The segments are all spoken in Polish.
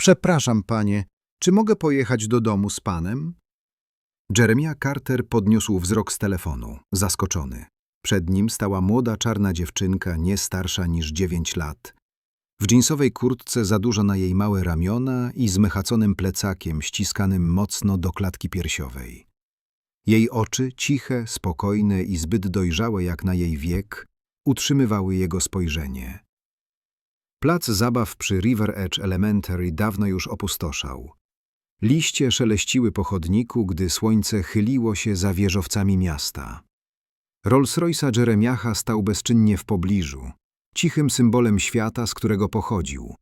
Przepraszam, panie, czy mogę pojechać do domu z panem? Jeremiah Carter podniósł wzrok z telefonu, zaskoczony. Przed nim stała młoda czarna dziewczynka, nie starsza niż dziewięć lat. W dżinsowej kurtce za dużo na jej małe ramiona i z mechaconym plecakiem ściskanym mocno do klatki piersiowej. Jej oczy, ciche, spokojne i zbyt dojrzałe jak na jej wiek, utrzymywały jego spojrzenie. Plac zabaw przy River Edge Elementary dawno już opustoszał. Liście szeleściły po chodniku, gdy słońce chyliło się za wieżowcami miasta. Rolls-Royce'a Jeremiacha stał bezczynnie w pobliżu, cichym symbolem świata, z którego pochodził.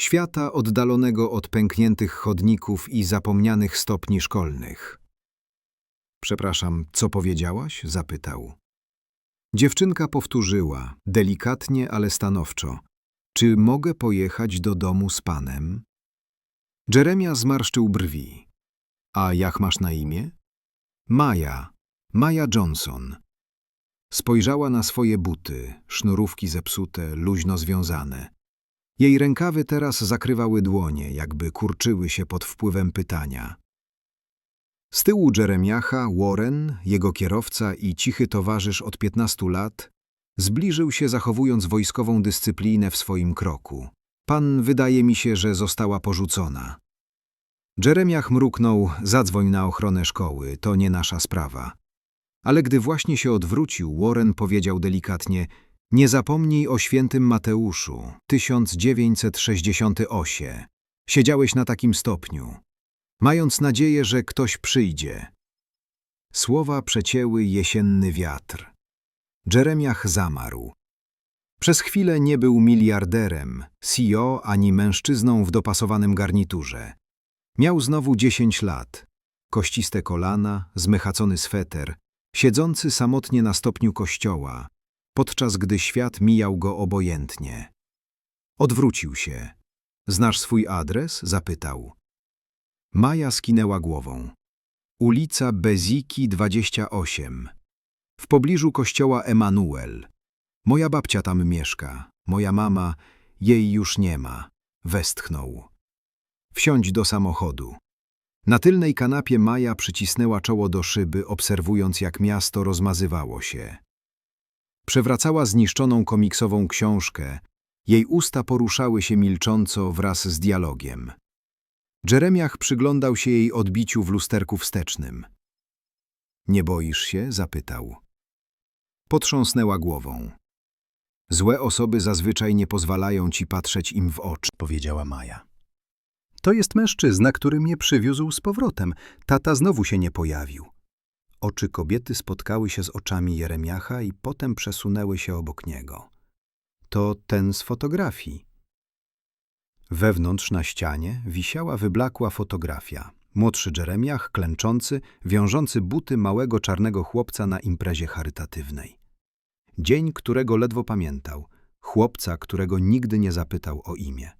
Świata oddalonego od pękniętych chodników i zapomnianych stopni szkolnych. Przepraszam, co powiedziałaś? zapytał. Dziewczynka powtórzyła, delikatnie, ale stanowczo. Czy mogę pojechać do domu z panem? Jeremia zmarszczył brwi. A jak masz na imię? Maja. Maja Johnson. Spojrzała na swoje buty, sznurówki zepsute, luźno związane. Jej rękawy teraz zakrywały dłonie, jakby kurczyły się pod wpływem pytania. Z tyłu Jeremiacha Warren, jego kierowca i cichy towarzysz od 15 lat, zbliżył się zachowując wojskową dyscyplinę w swoim kroku. Pan wydaje mi się, że została porzucona. Jeremiach mruknął, zadzwoń na ochronę szkoły, to nie nasza sprawa. Ale gdy właśnie się odwrócił, Warren powiedział delikatnie, nie zapomnij o świętym Mateuszu, 1968. Siedziałeś na takim stopniu, mając nadzieję, że ktoś przyjdzie. Słowa przecięły jesienny wiatr. Jeremiach zamarł. Przez chwilę nie był miliarderem, CEO ani mężczyzną w dopasowanym garniturze. Miał znowu dziesięć lat, kościste kolana, zmechacony sweter, siedzący samotnie na stopniu kościoła, podczas gdy świat mijał go obojętnie. Odwrócił się. Znasz swój adres? zapytał. Maja skinęła głową. Ulica Beziki 28. W pobliżu kościoła Emanuel. Moja babcia tam mieszka. Moja mama, jej już nie ma. Westchnął. Wsiądź do samochodu. Na tylnej kanapie Maja przycisnęła czoło do szyby, obserwując jak miasto rozmazywało się. Przewracała zniszczoną komiksową książkę. Jej usta poruszały się milcząco wraz z dialogiem. Jeremiach przyglądał się jej odbiciu w lusterku wstecznym. Nie boisz się? zapytał. Potrząsnęła głową. Złe osoby zazwyczaj nie pozwalają ci patrzeć im w oczy, powiedziała Maja. To jest mężczyzna, który mnie przywiózł z powrotem. Tata znowu się nie pojawił. Oczy kobiety spotkały się z oczami Jeremiacha i potem przesunęły się obok niego. To ten z fotografii. Wewnątrz na ścianie wisiała wyblakła fotografia. Młodszy Jeremiach, klęczący, wiążący buty małego czarnego chłopca na imprezie charytatywnej. Dzień, którego ledwo pamiętał. Chłopca, którego nigdy nie zapytał o imię.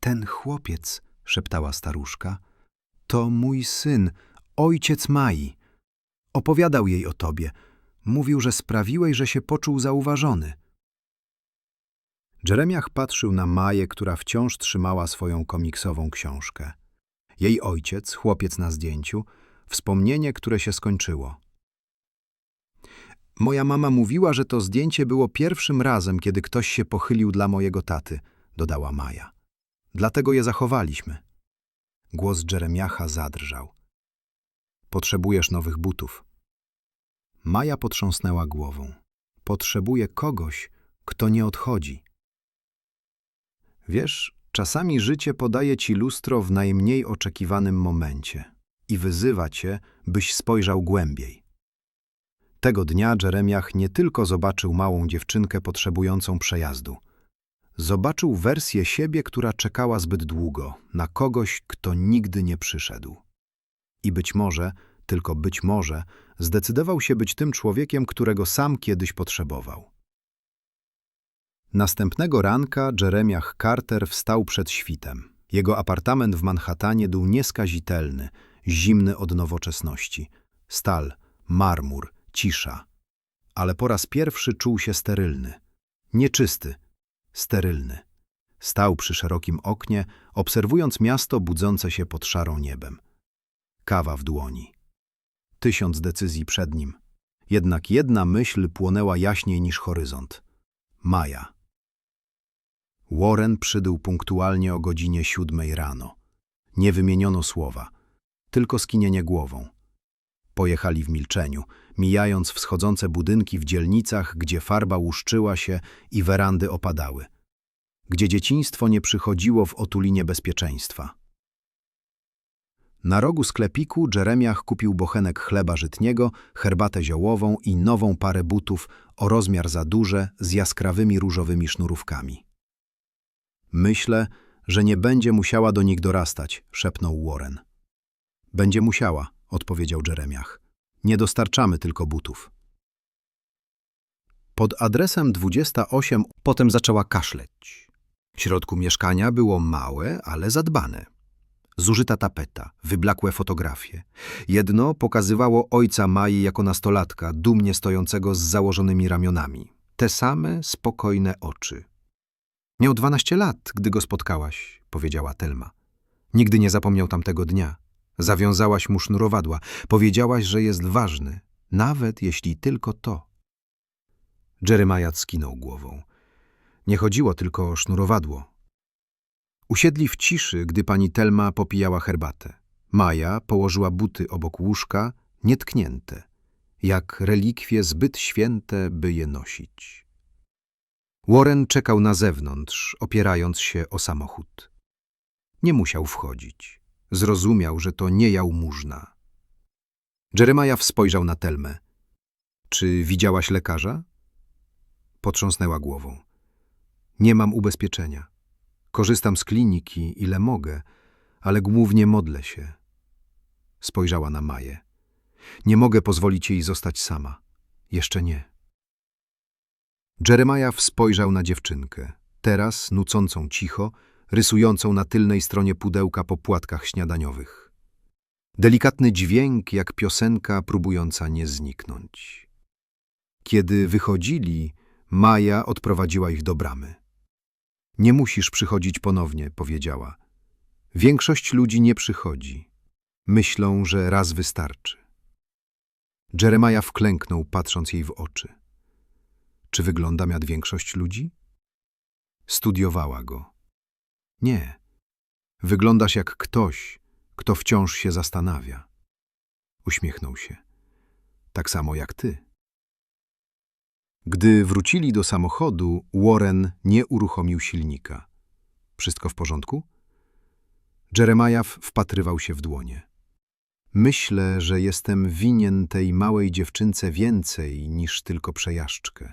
Ten chłopiec, szeptała staruszka, to mój syn, ojciec Mai. Opowiadał jej o tobie. Mówił, że sprawiłeś, że się poczuł zauważony. Jeremiach patrzył na Maję, która wciąż trzymała swoją komiksową książkę. Jej ojciec, chłopiec na zdjęciu, wspomnienie, które się skończyło. Moja mama mówiła, że to zdjęcie było pierwszym razem, kiedy ktoś się pochylił dla mojego taty, dodała Maja. Dlatego je zachowaliśmy. Głos Jeremiacha zadrżał. Potrzebujesz nowych butów. Maja potrząsnęła głową. Potrzebuję kogoś, kto nie odchodzi. Wiesz, czasami życie podaje ci lustro w najmniej oczekiwanym momencie i wyzywa cię, byś spojrzał głębiej. Tego dnia Jeremiach nie tylko zobaczył małą dziewczynkę potrzebującą przejazdu. Zobaczył wersję siebie, która czekała zbyt długo, na kogoś, kto nigdy nie przyszedł. I być może, tylko być może, zdecydował się być tym człowiekiem, którego sam kiedyś potrzebował. Następnego ranka Jeremiah Carter wstał przed świtem. Jego apartament w Manhattanie był nieskazitelny, zimny od nowoczesności. Stal, marmur, cisza. Ale po raz pierwszy czuł się sterylny. Nieczysty, sterylny. Stał przy szerokim oknie, obserwując miasto budzące się pod szarą niebem. Kawa w dłoni. Tysiąc decyzji przed nim. Jednak jedna myśl płonęła jaśniej niż horyzont. Maja. Warren przybył punktualnie o godzinie siódmej rano. Nie wymieniono słowa, tylko skinienie głową. Pojechali w milczeniu, mijając wschodzące budynki w dzielnicach, gdzie farba łuszczyła się i werandy opadały. Gdzie dzieciństwo nie przychodziło w otulinie bezpieczeństwa. Na rogu sklepiku Jeremiach kupił bochenek chleba żytniego, herbatę ziołową i nową parę butów o rozmiar za duże z jaskrawymi różowymi sznurówkami. Myślę, że nie będzie musiała do nich dorastać, szepnął Warren. Będzie musiała, odpowiedział Jeremiach. Nie dostarczamy tylko butów. Pod adresem 28 potem zaczęła kaszleć. W środku mieszkania było małe, ale zadbane. Zużyta tapeta, wyblakłe fotografie. Jedno pokazywało ojca Mai jako nastolatka, dumnie stojącego z założonymi ramionami. Te same, spokojne oczy. Miał dwanaście lat, gdy go spotkałaś, powiedziała Telma. Nigdy nie zapomniał tamtego dnia. Zawiązałaś mu sznurowadła. Powiedziałaś, że jest ważny, nawet jeśli tylko to. Jeremiah skinął głową. Nie chodziło tylko o sznurowadło. Usiedli w ciszy, gdy pani Telma popijała herbatę. Maja położyła buty obok łóżka, nietknięte, jak relikwie zbyt święte, by je nosić. Warren czekał na zewnątrz, opierając się o samochód. Nie musiał wchodzić. Zrozumiał, że to nie jałmużna. Jeremiah spojrzał na Telmę. Czy widziałaś lekarza? Potrząsnęła głową. Nie mam ubezpieczenia. Korzystam z kliniki, ile mogę, ale głównie modlę się. Spojrzała na Maję. Nie mogę pozwolić jej zostać sama. Jeszcze nie. Jeremiah spojrzał na dziewczynkę, teraz nucącą cicho, rysującą na tylnej stronie pudełka po płatkach śniadaniowych. Delikatny dźwięk, jak piosenka próbująca nie zniknąć. Kiedy wychodzili, Maja odprowadziła ich do bramy. Nie musisz przychodzić ponownie, powiedziała. Większość ludzi nie przychodzi. Myślą, że raz wystarczy. Jeremiah wklęknął, patrząc jej w oczy. Czy wyglądam jak większość ludzi? Studiowała go. Nie. Wyglądasz jak ktoś, kto wciąż się zastanawia. Uśmiechnął się. Tak samo jak ty. Gdy wrócili do samochodu, Warren nie uruchomił silnika. Wszystko w porządku? Jeremiah wpatrywał się w dłonie. Myślę, że jestem winien tej małej dziewczynce więcej niż tylko przejażdżkę.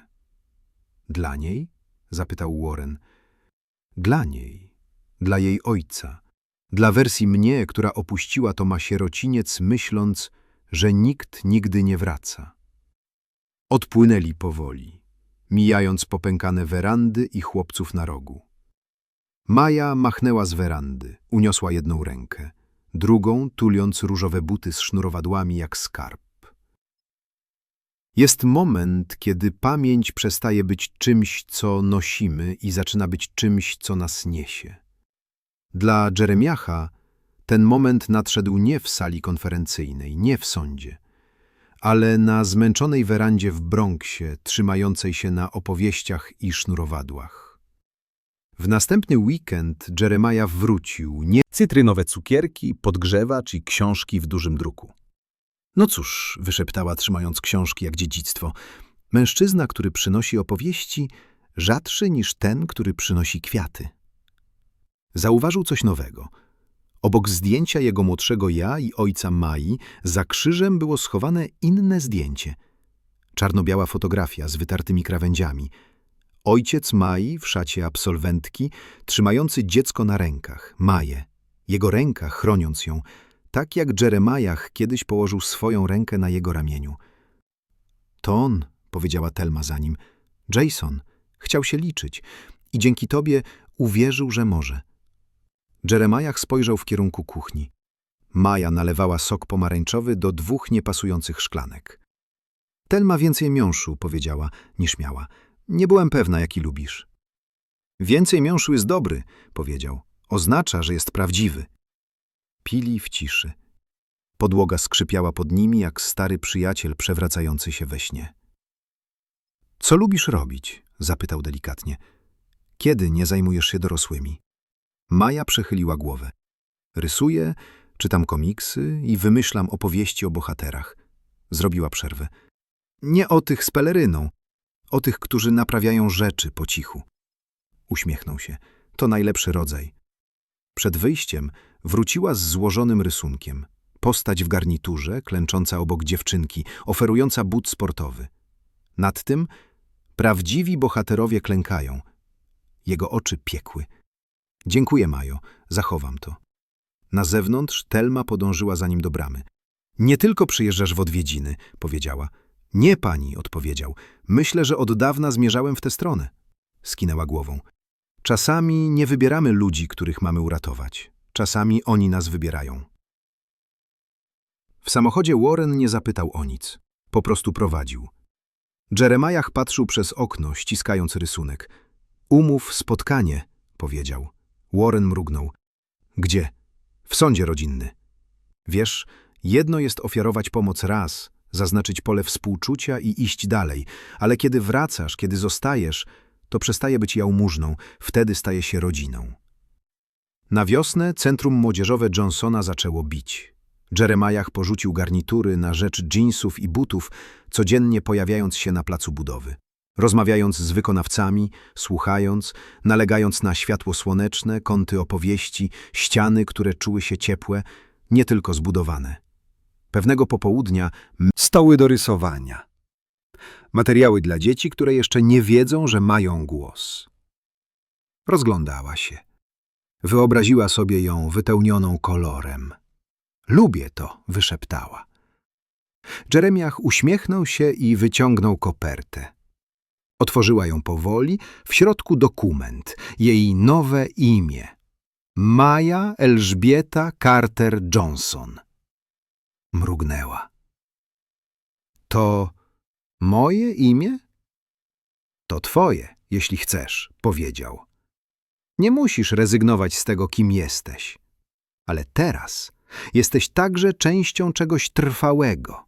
Dla niej? zapytał Warren. Dla niej, dla jej ojca, dla wersji mnie, która opuściła Toma sierociniec, myśląc, że nikt nigdy nie wraca. Odpłynęli powoli, mijając popękane werandy i chłopców na rogu. Maja machnęła z werandy, uniosła jedną rękę, drugą tuliąc różowe buty z sznurowadłami jak skarb. Jest moment, kiedy pamięć przestaje być czymś, co nosimy i zaczyna być czymś, co nas niesie. Dla Jeremiacha ten moment nadszedł nie w sali konferencyjnej, nie w sądzie, ale na zmęczonej werandzie w Bronxie, trzymającej się na opowieściach i sznurowadłach. W następny weekend Jeremiah wrócił, nie cytrynowe cukierki, podgrzewacz i książki w dużym druku. No cóż, wyszeptała, trzymając książki jak dziedzictwo. Mężczyzna, który przynosi opowieści, rzadszy niż ten, który przynosi kwiaty. Zauważył coś nowego. Obok zdjęcia jego młodszego ja i ojca Mai za krzyżem było schowane inne zdjęcie. Czarno-biała fotografia z wytartymi krawędziami. Ojciec Mai w szacie absolwentki, trzymający dziecko na rękach, Maję. Jego ręka chroniąc ją, tak jak Jeremiah kiedyś położył swoją rękę na jego ramieniu. To on, powiedziała Telma za nim. Jason chciał się liczyć i dzięki tobie uwierzył, że może. Jeremiah spojrzał w kierunku kuchni. Maja nalewała sok pomarańczowy do dwóch niepasujących szklanek. Telma więcej miąższu, powiedziała, niż miała. Nie byłem pewna, jaki lubisz. Więcej miąższu jest dobry, powiedział. Oznacza, że jest prawdziwy. Pili w ciszy. Podłoga skrzypiała pod nimi, jak stary przyjaciel przewracający się we śnie. Co lubisz robić? zapytał delikatnie. Kiedy nie zajmujesz się dorosłymi? Maja przechyliła głowę. Rysuję, czytam komiksy i wymyślam opowieści o bohaterach. Zrobiła przerwę. Nie o tych z peleryną, o tych, którzy naprawiają rzeczy po cichu. Uśmiechnął się. To najlepszy rodzaj. Przed wyjściem wróciła z złożonym rysunkiem. Postać w garniturze, klęcząca obok dziewczynki, oferująca but sportowy. Nad tym prawdziwi bohaterowie klękają. Jego oczy piekły. Dziękuję, Majo, zachowam to. Na zewnątrz Telma podążyła za nim do bramy. Nie tylko przyjeżdżasz w odwiedziny, powiedziała. Nie, pani, odpowiedział. Myślę, że od dawna zmierzałem w tę stronę. Skinęła głową. Czasami nie wybieramy ludzi, których mamy uratować. Czasami oni nas wybierają. W samochodzie Warren nie zapytał o nic. Po prostu prowadził. Jeremiah patrzył przez okno, ściskając rysunek. Umów spotkanie, powiedział. Warren mrugnął. Gdzie? W sądzie rodzinny. Wiesz, jedno jest ofiarować pomoc raz, zaznaczyć pole współczucia i iść dalej, ale kiedy wracasz, kiedy zostajesz, to przestaje być jałmużną, wtedy staje się rodziną. Na wiosnę centrum młodzieżowe Johnsona zaczęło bić. Jeremiah porzucił garnitury na rzecz dżinsów i butów, codziennie pojawiając się na placu budowy. Rozmawiając z wykonawcami, słuchając, nalegając na światło słoneczne, kąty opowieści, ściany, które czuły się ciepłe, nie tylko zbudowane. Pewnego popołudnia Stoły do rysowania. Materiały dla dzieci, które jeszcze nie wiedzą, że mają głos. Rozglądała się. Wyobraziła sobie ją wypełnioną kolorem. Lubię to, wyszeptała. Jeremiah uśmiechnął się i wyciągnął kopertę. Otworzyła ją powoli, w środku dokument, jej nowe imię. Maja Elżbieta Carter Johnson. Mrugnęła. To moje imię? To twoje, jeśli chcesz, powiedział. Nie musisz rezygnować z tego, kim jesteś. Ale teraz jesteś także częścią czegoś trwałego.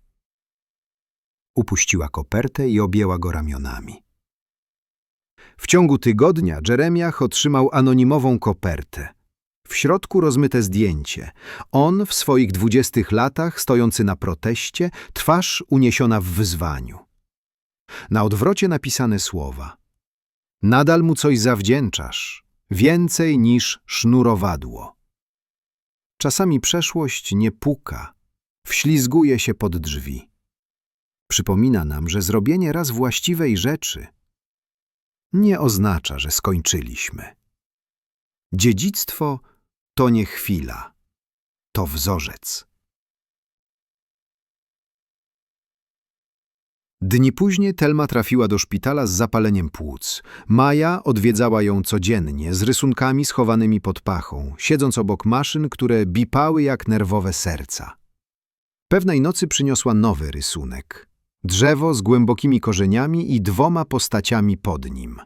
Upuściła kopertę i objęła go ramionami. W ciągu tygodnia Jeremiah otrzymał anonimową kopertę. W środku rozmyte zdjęcie. On w swoich dwudziestych latach, stojący na proteście, twarz uniesiona w wyzwaniu. Na odwrocie napisane słowa. Nadal mu coś zawdzięczasz, więcej niż sznurowadło. Czasami przeszłość nie puka, wślizguje się pod drzwi. Przypomina nam, że zrobienie raz właściwej rzeczy nie oznacza, że skończyliśmy. Dziedzictwo to nie chwila, to wzorzec. Dni później Telma trafiła do szpitala z zapaleniem płuc. Maja odwiedzała ją codziennie, z rysunkami schowanymi pod pachą, siedząc obok maszyn, które bipały jak nerwowe serca. Pewnej nocy przyniosła nowy rysunek. Drzewo z głębokimi korzeniami i dwoma postaciami pod nim.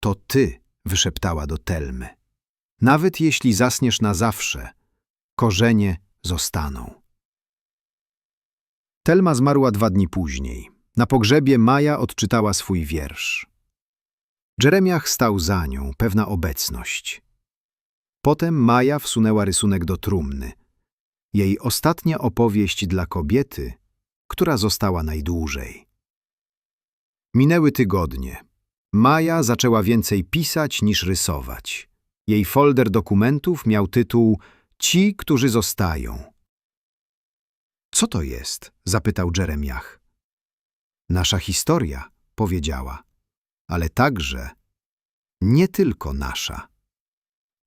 To ty, wyszeptała do Telmy. Nawet jeśli zasniesz na zawsze, korzenie zostaną. Telma zmarła dwa dni później. Na pogrzebie Maja odczytała swój wiersz. Jeremiah stał za nią, pewna obecność. Potem Maja wsunęła rysunek do trumny. Jej ostatnia opowieść dla kobiety, która została najdłużej. Minęły tygodnie. Maja zaczęła więcej pisać niż rysować. Jej folder dokumentów miał tytuł Ci, którzy zostają. Co to jest? zapytał Jeremiah. Nasza historia, powiedziała, ale także nie tylko nasza.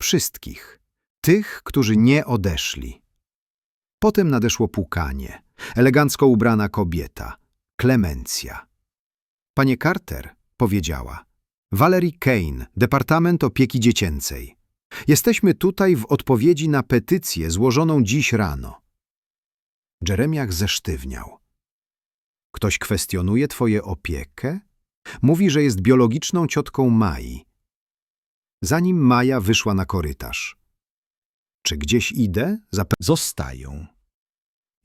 Wszystkich, tych, którzy nie odeszli. Potem nadeszło pukanie. Elegancko ubrana kobieta, Klemencja. Panie Carter, powiedziała. Valerie Kane, Departament Opieki Dziecięcej. Jesteśmy tutaj w odpowiedzi na petycję złożoną dziś rano. Jeremiah zesztywniał. Ktoś kwestionuje twoje opiekę? Mówi, że jest biologiczną ciotką Mai. zanim Maja wyszła na korytarz. Czy gdzieś idę? Zape- Zostają.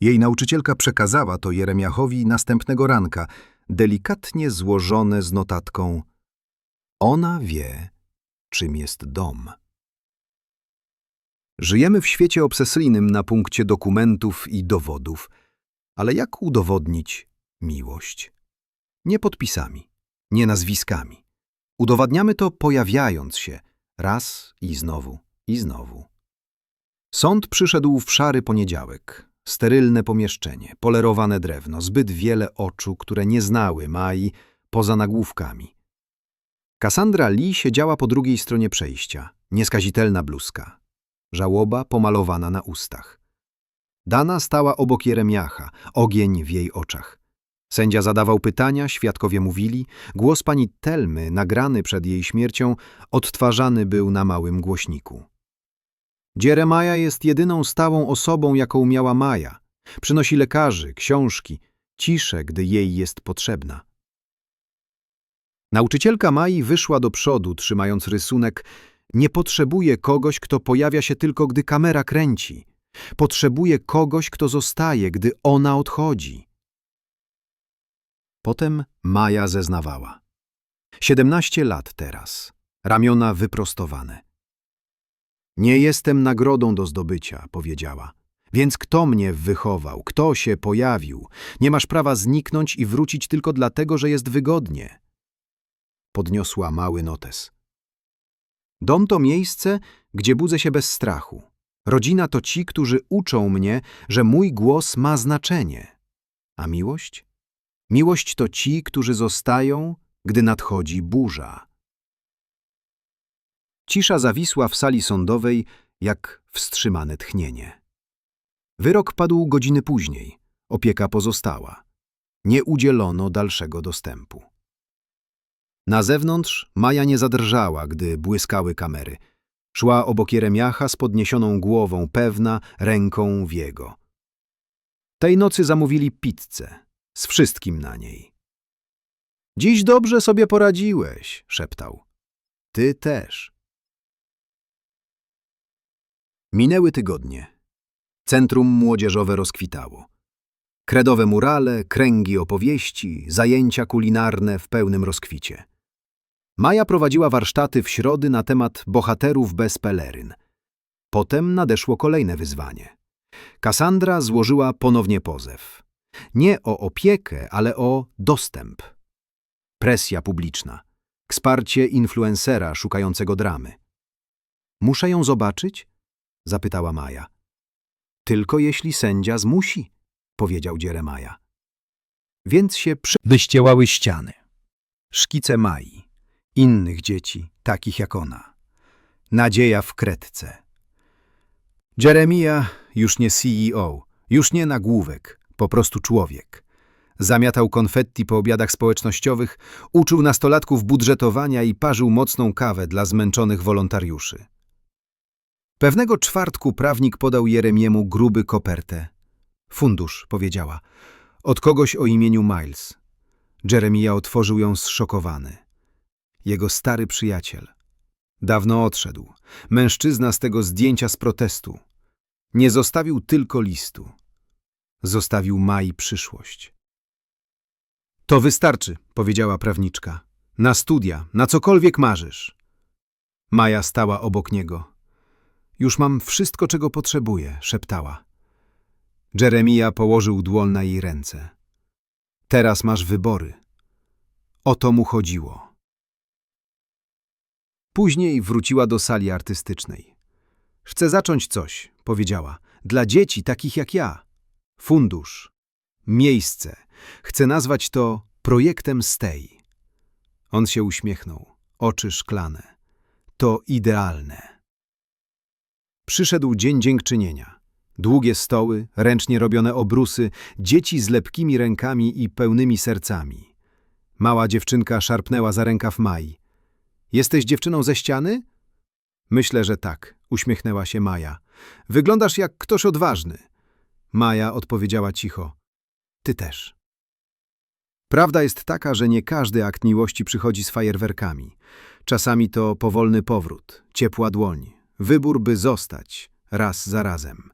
Jej nauczycielka przekazała to Jeremiachowi następnego ranka, delikatnie złożone z notatką Ona wie, czym jest dom. Żyjemy w świecie obsesyjnym na punkcie dokumentów i dowodów, ale jak udowodnić miłość? Nie podpisami, nie nazwiskami. Udowadniamy to pojawiając się raz i znowu i znowu. Sąd przyszedł w szary poniedziałek. Sterylne pomieszczenie, polerowane drewno, zbyt wiele oczu, które nie znały Mai poza nagłówkami. Cassandra Lee siedziała po drugiej stronie przejścia, nieskazitelna bluzka. Żałoba pomalowana na ustach. Dana stała obok Jeremiacha, ogień w jej oczach. Sędzia zadawał pytania, świadkowie mówili, głos pani Telmy, nagrany przed jej śmiercią, odtwarzany był na małym głośniku. Jeremiah jest jedyną stałą osobą, jaką miała Maja. Przynosi lekarzy, książki, ciszę, gdy jej jest potrzebna. Nauczycielka Mai wyszła do przodu, trzymając rysunek Nie potrzebuje kogoś, kto pojawia się tylko, gdy kamera kręci. Potrzebuje kogoś, kto zostaje, gdy ona odchodzi. Potem Maja zeznawała. Siedemnaście lat teraz, ramiona wyprostowane. Nie jestem nagrodą do zdobycia, powiedziała. Więc kto mnie wychował, kto się pojawił? Nie masz prawa zniknąć i wrócić tylko dlatego, że jest wygodnie. Podniosła mały notes. Dom to miejsce, gdzie budzę się bez strachu. Rodzina to ci, którzy uczą mnie, że mój głos ma znaczenie. A miłość? Miłość to ci, którzy zostają, gdy nadchodzi burza. Cisza zawisła w sali sądowej jak wstrzymane tchnienie. Wyrok padł godziny później. Opieka pozostała. Nie udzielono dalszego dostępu. Na zewnątrz Maja nie zadrżała, gdy błyskały kamery. Szła obok Jeremiacha z podniesioną głową, pewna, ręką w jego. Tej nocy zamówili pizzę, z wszystkim na niej. Dziś dobrze sobie poradziłeś, szeptał. Ty też. Minęły tygodnie. Centrum młodzieżowe rozkwitało. Kredowe murale, kręgi opowieści, zajęcia kulinarne w pełnym rozkwicie. Maja prowadziła warsztaty w środy na temat bohaterów bez peleryn. Potem nadeszło kolejne wyzwanie. Kassandra złożyła ponownie pozew. Nie o opiekę, ale o dostęp. Presja publiczna. Wsparcie influencera szukającego dramy. Muszę ją zobaczyć? Zapytała Maja. Tylko jeśli sędzia zmusi, powiedział Jeremiah. Więc się przy... Wyściełały ściany. Szkice Mai, innych dzieci, takich jak ona. Nadzieja w kredce. Jeremiah już nie CEO, już nie nagłówek, po prostu człowiek. Zamiatał konfetti po obiadach społecznościowych, uczył nastolatków budżetowania i parzył mocną kawę dla zmęczonych wolontariuszy. Pewnego czwartku prawnik podał Jeremiemu gruby kopertę. Fundusz, powiedziała. Od kogoś o imieniu Miles. Jeremiah otworzył ją zszokowany. Jego stary przyjaciel. Dawno odszedł. Mężczyzna z tego zdjęcia z protestu. Nie zostawił tylko listu. Zostawił Mai przyszłość. To wystarczy, powiedziała prawniczka. Na studia, na cokolwiek marzysz. Maja stała obok niego. Już mam wszystko, czego potrzebuję, szeptała. Jeremia położył dłoń na jej ręce. Teraz masz wybory. O to mu chodziło. Później wróciła do sali artystycznej. Chcę zacząć coś, powiedziała. Dla dzieci takich jak ja. Fundusz. Miejsce. Chcę nazwać to projektem Stay. On się uśmiechnął. Oczy szklane. To idealne. Przyszedł dzień dziękczynienia. Długie stoły, ręcznie robione obrusy, dzieci z lepkimi rękami i pełnymi sercami. Mała dziewczynka szarpnęła za rękaw Mai. Jesteś dziewczyną ze ściany? Myślę, że tak, uśmiechnęła się Maja. Wyglądasz jak ktoś odważny. Maja odpowiedziała cicho. Ty też. Prawda jest taka, że nie każdy akt miłości przychodzi z fajerwerkami. Czasami to powolny powrót, ciepła dłoń, wybór, by zostać, raz za razem.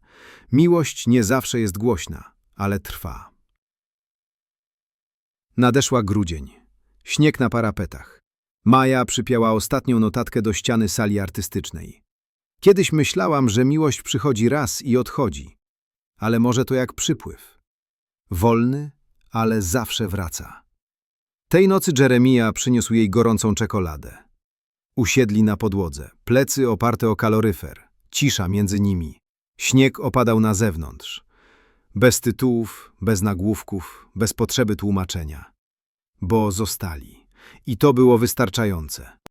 Miłość nie zawsze jest głośna, ale trwa. Nadeszła grudzień. Śnieg na parapetach. Maja przypięła ostatnią notatkę do ściany sali artystycznej. Kiedyś myślałam, że miłość przychodzi raz i odchodzi, ale może to jak przypływ. Wolny, ale zawsze wraca. Tej nocy Jeremia przyniósł jej gorącą czekoladę. Usiedli na podłodze, plecy oparte o kaloryfer, cisza między nimi. Śnieg opadał na zewnątrz. Bez tytułów, bez nagłówków, bez potrzeby tłumaczenia. Bo zostali. I to było wystarczające.